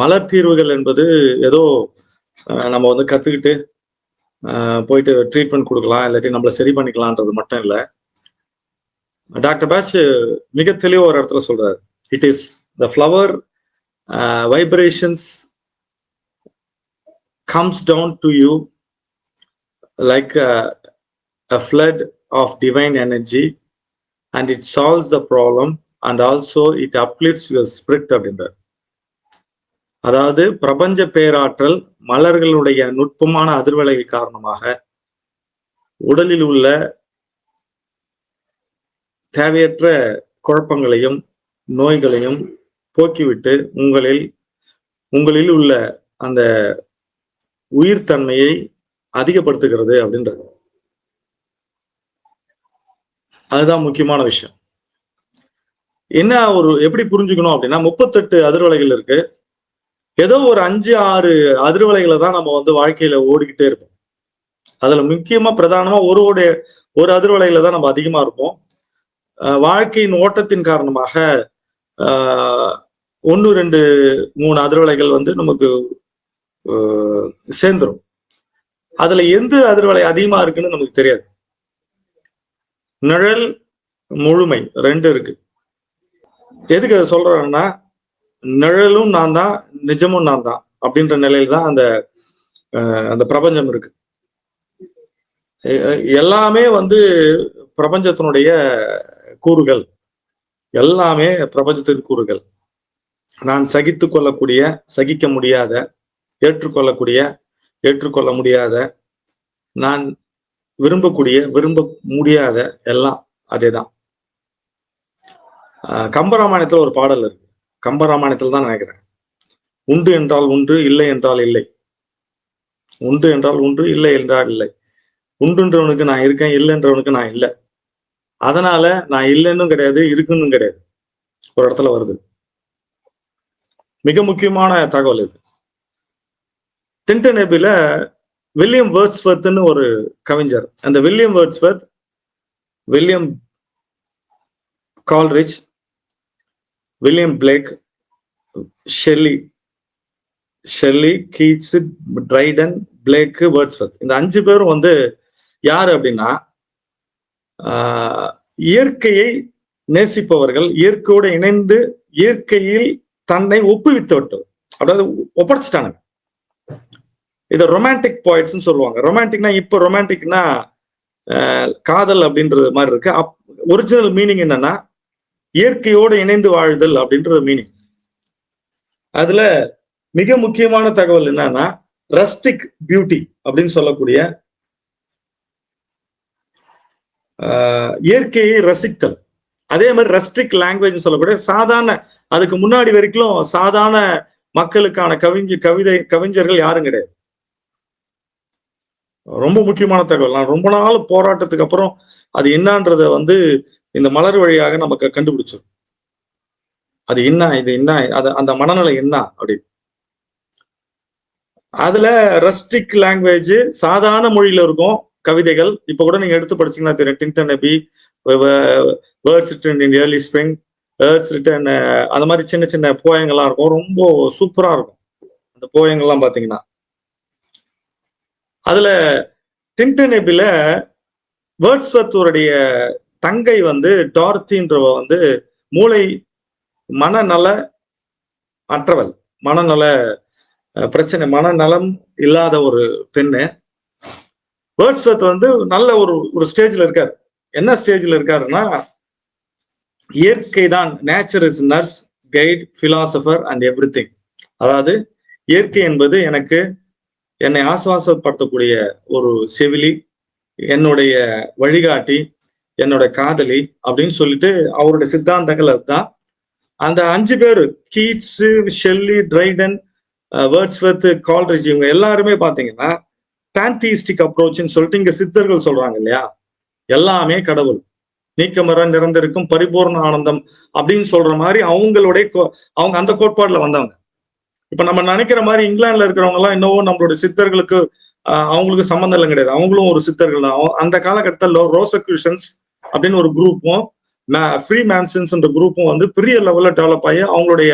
மலர் தீர்வுகள் என்பது ஏதோ நம்ம வந்து கற்றுக்கிட்டு போயிட்டு ட்ரீட்மெண்ட் கொடுக்கலாம் இல்லாட்டி நம்மளை சரி பண்ணிக்கலான்றது மட்டும் இல்லை. டாக்டர் பேட்ச் மிக தெளிவாக ஒரு இடத்துல சொல்றாரு. It is the flower vibrations comes down to you like a a of divine energy and it it the problem and also it it uplifts your அப்படின்றார். அதாவது பிரபஞ்ச பேராற்றல் மலர்களுடைய நுட்பமான அதிர்வலை காரணமாக உடலில் உள்ள தேவையற்ற குழப்பங்களையும் நோய்களையும் போக்கிவிட்டு உங்களில் உங்களில் உள்ள அந்த உயிர் தன்மையை அதிகப்படுத்துகிறது அப்படின்றது. அதுதான் முக்கியமான விஷயம். என்ன ஒரு எப்படி புரிஞ்சுக்கணும் அப்படின்னா முப்பத்தெட்டு அதிர்வலைகள் இருக்கு. ஏதோ ஒரு அஞ்சு ஆறு அதிர்வலைகளை தான் நம்ம வந்து வாழ்க்கையில ஓடிக்கிட்டே இருப்போம். அதுல முக்கியமா பிரதானமா ஒரு ஒரு அதிர்வலையில தான் நம்ம அதிகமா இருப்போம். வாழ்க்கையின் ஓட்டத்தின் காரணமாக ஒன்று ரெண்டு மூணு அதிர்வலைகள் வந்து நமக்கு சேர்ந்துரும். அதுல எந்த அதிர்வலை அதிகமா இருக்குன்னு நமக்கு தெரியாது. நிழல் முழுமை ரெண்டு இருக்கு. எதுக்கு அதை சொல்றேன்னா நிழலும் நான் தான் நிஜமும் நான் தான் அப்படின்ற நிலையில தான் அந்த அந்த பிரபஞ்சம் இருக்கு. எல்லாமே வந்து பிரபஞ்சத்தினுடைய கூறுகள். எல்லாமே பிரபஞ்சத்தின் கூறுகள். நான் சகித்து கொள்ளக்கூடிய சகிக்க முடியாத ஏற்றுக்கொள்ளக்கூடிய ஏற்றுக்கொள்ள முடியாத நான் விரும்பக்கூடிய விரும்ப முடியாத எல்லாம் அதே தான் கம்பராமாயணத்துல ஒரு பாடல் இருக்கு. கம்பராமாயணத்தில் தான் நினைக்கிறேன். உண்டு என்றால் உண்டு இல்லை என்றால் இல்லை. உண்டு என்றால் உண்டு இல்லை என்றால் இல்லை. உண்டுன்றவனுக்கு நான் இருக்கேன் இல்லைன்றவனுக்கு நான் இல்லை. அதனால நான் இல்லைன்னு கிடையாது இருக்குன்னு கிடையாது. ஒரு இடத்துல வருது. மிக முக்கியமான தகவல் இது. டின்டனேபில வில்லியம் வேர்ட்ஸ்வர்த்னு ஒரு கவிஞர். அந்த William Wordsworth William Coleridge William Blake Shelley Shelley Keats Dryden Blake Wordsworth இந்த அஞ்சு பேரும் வந்து யார் அப்படின்னா இயற்கையை நேசிப்பவர்கள் இயற்கையோடு இணைந்து இயற்கையில் தன்னை ஒப்புவித்து விட்டவர் அதாவது ஒப்படைச்சிட்டாங்க இதை ரொமான்டிக் பாயிண்ட்ஸ்னு சொல்லுவாங்க. ரொமான்டிக்னா இப்போ ரொமான்டிக்னா காதல் அப்படின்றது மாதிரி இருக்கு. அப் ஒரிஜினல் மீனிங் என்னன்னா இயற்கையோடு இணைந்து வாழுதல் அப்படின்றது மீனிங் அதுல மிக முக்கியமான தகவல் என்னன்னா ரஸ்டிக் பியூட்டி அப்படின்னு சொல்லக்கூடிய இயற்கையை ரசித்தல். அதே மாதிரி ரஸ்டிக் லாங்குவேஜ் சொல்லக்கூடிய சாதாரண அதுக்கு முன்னாடி வரைக்கும் சாதாரண மக்களுக்கான கவிஞ கவிதை கவிஞர்கள் யாரும் கிடையாது. ரொம்ப முக்கியமான தகவல். நான் ரொம்ப நாள் போராட்டத்துக்கு அப்புறம் அது என்னன்றத வந்து இந்த மலர் வழியாக நமக்கு கண்டுபிடிச்சிடும் அது என்ன இது என்ன அது அந்த மனநிலை என்ன அப்படின்னு. அதுல ரஸ்டிக் லாங்குவேஜ் சாதாரண மொழியில இருக்கும் கவிதைகள். இப்ப கூட நீங்க எடுத்து படிச்சீங்கன்னா தெரியும். Tintern abbey words written in early spring words written அந்த மாதிரி சின்ன சின்ன போயங்கள்லாம் இருக்கும். ரொம்ப சூப்பரா இருக்கும். அந்த போயங்கள்லாம் பாத்தீங்கன்னா. அதுல டின்டன் நபில வேர்ட்ஸ்வர்த்தோருடைய தங்கை வந்து டார்த்தின்றவ வந்து மூளை மனநல அற்றவள். மனநல பிரச்சனை மனநலம் இல்லாத ஒரு பெண்ணு. வேர்ட்ஸ்வர்த் வந்து நல்ல ஒரு ஒரு ஸ்டேஜ்ல இருக்காரு. என்ன ஸ்டேஜ்ல இருக்காருன்னா இயற்கை தான் nature is nurse guide philosopher and everything அதாவது இயற்கை என்பது எனக்கு என்னை ஆசுவாசப்படுத்தக்கூடிய ஒரு செவிலி என்னுடைய வழிகாட்டி என்னோட காதலி அப்படின்னு சொல்லிட்டு அவருடைய சித்தாந்தங்கள் அதுதான். அந்த அஞ்சு பேர் Keats Shelley Dryden Wordsworth Coleridge இவங்க எல்லாருமே பார்த்தீங்கன்னா பேன்டிஸ்டிக் அப்ரோச்னு சொல்லிட்டு இங்க சித்தர்கள் சொல்றாங்க இல்லையா? எல்லாமே கடவுள். நீக்கமர நிறந்திருக்கும் பரிபூர்ண ஆனந்தம் அப்படின்னு சொல்ற மாதிரி அவங்களுடைய அவங்க அந்த கோட்பாடுல வந்தவங்க இப்ப நம்ம நினைக்கிற மாதிரி இங்கிலாந்துல இருக்கிறவங்க எல்லாம் இன்னமும் நம்மளுடைய சித்தர்களுக்கு அவங்களுக்கு சம்மந்தம் இல்லை கிடையாது. அவங்களும் ஒரு சித்தர்கள் தான். அந்த காலகட்டத்தில் ரோசக்யூஷன்ஸ் அப்படின்னு ஒரு குரூப்பும் ஃப்ரீ மேன்சன்ஸ் குரூப்பும் வந்து பெரிய லெவல்ல டெவலப் ஆகி அவங்களுடைய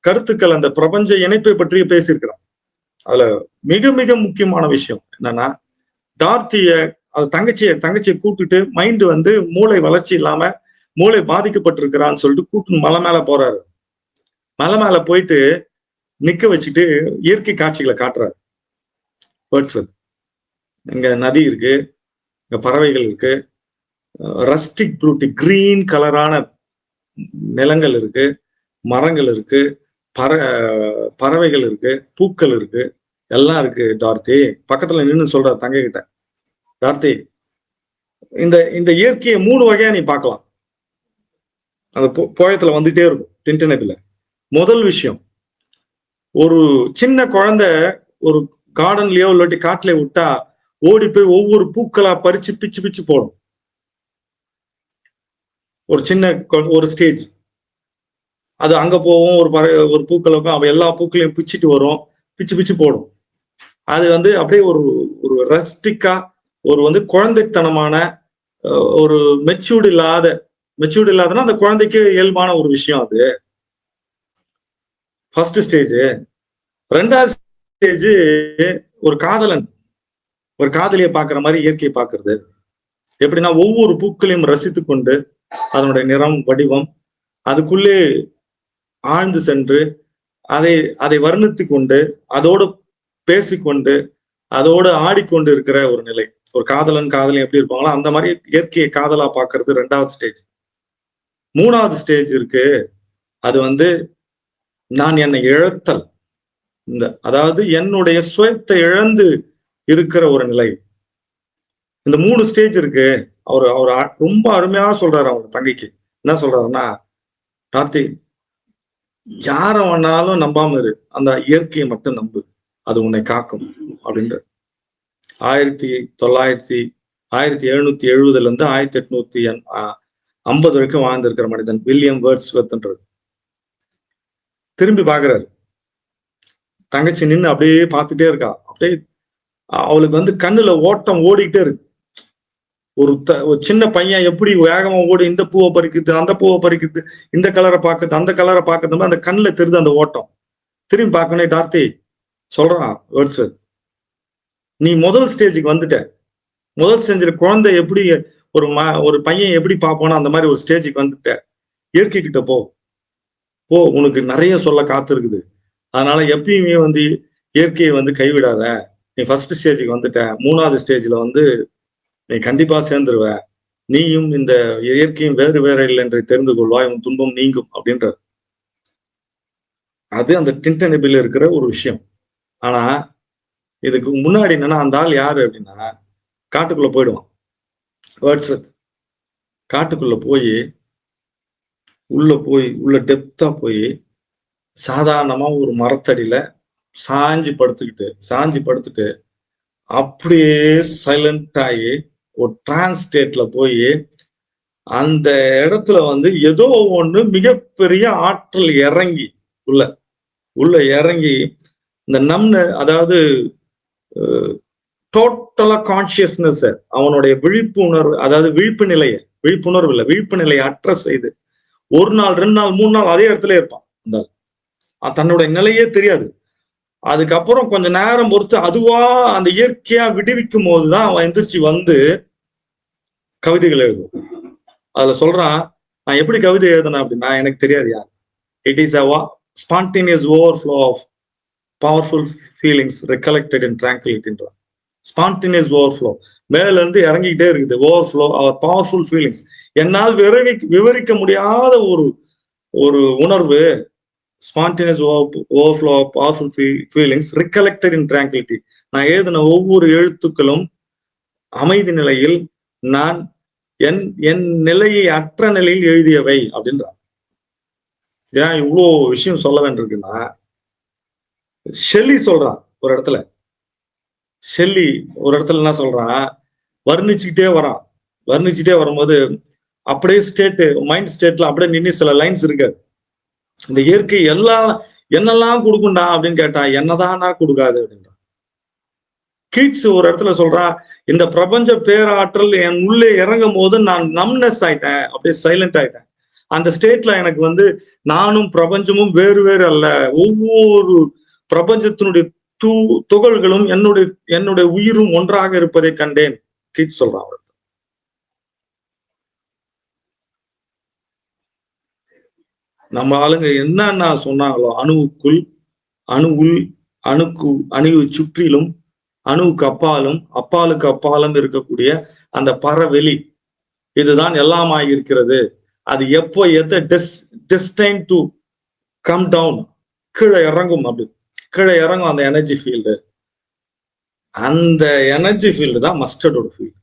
கருத்துக்கள் அந்த பிரபஞ்ச இணைப்பை பற்றி பேசியிருக்கிறான் அதுல மிக மிக முக்கியமான விஷயம் என்னன்னா டார்த்திய அது தங்கச்சியை தங்கச்சியை கூப்பிட்டுட்டு மைண்டு வந்து மூளை வளர்ச்சி இல்லாம மூளை பாதிக்கப்பட்டிருக்கிறான்னு சொல்லிட்டு கூட்டு மலை மேல போறாரு. மலை மேல போயிட்டு நிக்க வச்சுட்டு இயற்கை காட்சிகளை காட்டுறாரு. வேர்ட்ஸ்வர்த் இங்க நதி இருக்கு இங்க பறவைகள் இருக்கு ரஸ்டிக் ப்ளூட்டி கிரீன் கலரான நிலங்கள் இருக்கு மரங்கள் இருக்கு பற பறவைகள் இருக்கு பூக்கள் இருக்கு எல்லாம் இருக்கு டார்த்தி. பக்கத்துல நின்று சொல்ற தங்க கிட்ட டார்த்தி இந்த இந்த இயற்கையை மூணு வகையா நீ பார்க்கலாம். அந்த போயத்துல வந்துட்டே இருக்கும் டின்டனபில முதல் விஷயம் ஒரு சின்ன குழந்தை ஒரு கார்டன்லயோ இல்லாட்டி காட்டுல விட்டா ஓடி போய் ஒவ்வொரு பூக்களா பறிச்சு பிச்சு பிச்சு போடும். ஒரு சின்ன ஒரு ஸ்டேஜ் அது அங்க போகும் ஒரு பற ஒரு பூக்களுக்கும் அவ எல்லா பூக்களையும் பிச்சுட்டு வரும். பிச்சு பிச்சு போடும். அது வந்து அப்படியே ஒரு ஒரு ரஸ்டிக்கா ஒரு வந்து குழந்தைத்தனமான ஒரு மெச்சூர்டு இல்லாத மெச்சூர்டு இல்லாதனா அந்த குழந்தைக்கு இயல்பான ஒரு விஷயம் அது. ஃபர்ஸ்ட் ஸ்டேஜ் ரெண்டாவது ஸ்டேஜ் ஒரு காதலன். ஒரு காதலியை பாக்குற மாதிரி இயற்கையை பாக்குறது எப்படின்னா ஒவ்வொரு பூக்களையும் ரசித்து கொண்டு அதனுடைய நிறம் வடிவம் அதுக்குள்ளே ஆழ்ந்து சென்று அதை அதை வர்ணித்து கொண்டு அதோடு பேசிக்கொண்டு அதோடு ஆடிக்கொண்டு இருக்கிற ஒரு நிலை. ஒரு காதலன் காதலன் எப்படி இருப்பாங்களோ அந்த மாதிரி இயற்கையை காதலா பாக்குறது ரெண்டாவது ஸ்டேஜ் மூணாவது ஸ்டேஜ் இருக்கு. அது வந்து நான் என்னை இழத்தல். இந்த அதாவது என்னுடைய சுயத்தை இழந்து இருக்கிற ஒரு நிலை. இந்த மூணு ஸ்டேஜ் இருக்கு. அவர் அவர் ரொம்ப அருமையா சொல்றாரு அவங்க தங்கைக்கு. என்ன சொல்றாருன்னா கார்த்தி யார வேணாலும் நம்பாம இரு. அந்த இயற்கையை மட்டும் நம்பு. அது உன்னை காக்கும். அப்படின்ற ஆயிரத்தி தொள்ளாயிரத்தி ஆயிரத்தி எழுநூத்தி எழுபதுல இருந்து ஆயிரத்தி எட்நூத்தி ஐம்பது வரைக்கும் வாழ்ந்திருக்கிற மனிதன் வில்லியம் வேர்ட்ஸ் வெத்ன்றது திரும்பி பாக்குறாரு தங்கச்சி நின்று அப்படியே பார்த்துட்டே இருக்கா. அப்படியே அவளுக்கு வந்து கண்ணுல ஓட்டம் ஓடிக்கிட்டே இருக்கு. ஒரு த ஒரு சின்ன பையன் எப்படி வேகமா ஓடி இந்த பூவை பறிக்குது அந்த பூவை பறிக்குது இந்த கலரை பார்க்குது அந்த கலரை பார்க்கறது அந்த கண்ணில் தெரிது அந்த ஓட்டம். திரும்பி பார்க்கணும் டார்த்தி சொல்றான் வேர்ட்ஸ். நீ முதல் ஸ்டேஜுக்கு வந்துட்ட. முதல் ஸ்டேஜில் குழந்தை எப்படி ஒரு ம ஒரு பையன் எப்படி பார்ப்போன்னு அந்த மாதிரி ஒரு ஸ்டேஜுக்கு வந்துட்ட. இயற்கை கிட்ட போ. போ உனக்கு நிறைய சொல்ல காத்திருக்குது அதனால எப்பயுமே வந்து இயற்கையை வந்து கைவிடாத. நீ ஃபர்ஸ்ட் ஸ்டேஜுக்கு வந்துட்ட. மூணாவது ஸ்டேஜில் வந்து நீ கண்டிப்பா சேர்ந்துருவ நீயும் இந்த இயற்கையும் வேறு வேற இல்லை என்று தெரிந்து கொள்வாய் உன் துன்பம் நீங்கும் அப்படின்றது அது அந்த டின்டனிபிள் இருக்கிற ஒரு விஷயம். ஆனா இதுக்கு முன்னாடி என்னன்னா அந்த ஆள் யாரு அப்படின்னா காட்டுக்குள்ள போயிடுவான். வேர்ட்ஸ்வத் காட்டுக்குள்ள போய் உள்ள போய் உள்ள டெப்தா போய் சாதாரணமா ஒரு மரத்தடியில சாஞ்சி படுத்துக்கிட்டு சாஞ்சி படுத்துட்டு அப்படியே சைலண்ட் ஆகி ஒரு டிரான்ஸ் ஸ்டேட்ல போய் அந்த இடத்துல வந்து ஏதோ ஒன்று மிகப்பெரிய ஆற்றல் இறங்கி உள்ள உள்ள இறங்கி இந்த நம்னு அதாவது டோட்டலா கான்சியஸ்னஸ் அவனுடைய விழிப்புணர்வு அதாவது விழிப்பு நிலையை விழிப்புணர்வு இல்லை விழிப்பு நிலையை அற்ற செய்து ஒரு நாள் ரெண்டு நாள் மூணு நாள் அதே இடத்துல இருப்பான் அந்த தன்னுடைய நிலையே தெரியாது. அதுக்கப்புறம் கொஞ்ச நேரம் பொறுத்து அதுவா அந்த இயற்கையா விடுவிக்கும் போதுதான் அவன் எந்திரிச்சு வந்து கவிதைகள் எழுதும் அதுல சொல்றான் நான் எப்படி கவிதை எழுதுனேன் அப்படின்னா எனக்கு தெரியாது யார். It is a spontaneous overflow of powerful feelings recollected in ட்ராங்குலிட்டின்றான் spontaneous overflow மேல இருந்து இறங்கிக்கிட்டே இருக்குது. ஓவர் ஃப்ளோ அவர் பவர்ஃபுல் ஃபீலிங்ஸ் என்னால் விவரி விவரிக்க முடியாத ஒரு ஒரு உணர்வு spontaneous overflow powerful feelings recollected in tranquility நான் எழுதின ஒவ்வொரு எழுத்துக்களும் அமைதி நிலையில் நான் என் என் நிலையை அற்ற நிலையில் எழுதியவை அப்படின்றான். ஏன் இவ்வளோ விஷயம் சொல்ல வேண்டியிருக்குன்னா ஷெல்லி சொல்றான் ஒரு இடத்துல. ஷெல்லி ஒரு இடத்துல என்ன சொல்றான்? வர்ணிச்சுக்கிட்டே வரான். வர்ணிச்சுட்டே வரும்போது அப்படியே ஸ்டேட்டு மைண்ட் ஸ்டேட்ல அப்படியே நின்று சில லைன்ஸ் இருக்காது இந்த இயற்கை எல்லாம் என்னெல்லாம் கொடுக்குண்டா அப்படின்னு கேட்டா என்னதானா கொடுக்காது அப்படின்னு. கீட்ஸ் ஒரு இடத்துல சொல்றா இந்த பிரபஞ்ச பேராற்றல் என் உள்ளே இறங்கும் போது நான் நம்னஸ் ஆயிட்டேன். அப்படியே சைலண்ட் ஆயிட்டேன். அந்த ஸ்டேட்ல எனக்கு வந்து நானும் பிரபஞ்சமும் வேறு வேறு அல்ல. ஒவ்வொரு பிரபஞ்சத்தினுடைய தூ துகள்களும் என்னுடைய என்னுடைய உயிரும் ஒன்றாக இருப்பதை கண்டேன் கீட் சொல்றான் அவர் நம்ம ஆளுங்க என்னென்ன சொன்னாங்களோ அணுவுக்குள் அணுவுள் அணுக்கு அணுவை சுற்றிலும் அணுவுக்கு அப்பாலும் அப்பாலுக்கு அப்பாலும் இருக்கக்கூடிய அந்த பறவெளி. இதுதான் எல்லாம் இருக்கிறது. அது எப்போ எதை டெஸ் டெஸ்டைன் டு கம் டவுன் கீழே இறங்கும் அப்படி. கீழே இறங்கும் அந்த எனர்ஜி ஃபீல்டு அந்த எனர்ஜி ஃபீல்டு தான் மஸ்டர்டோட ஃபீல்டு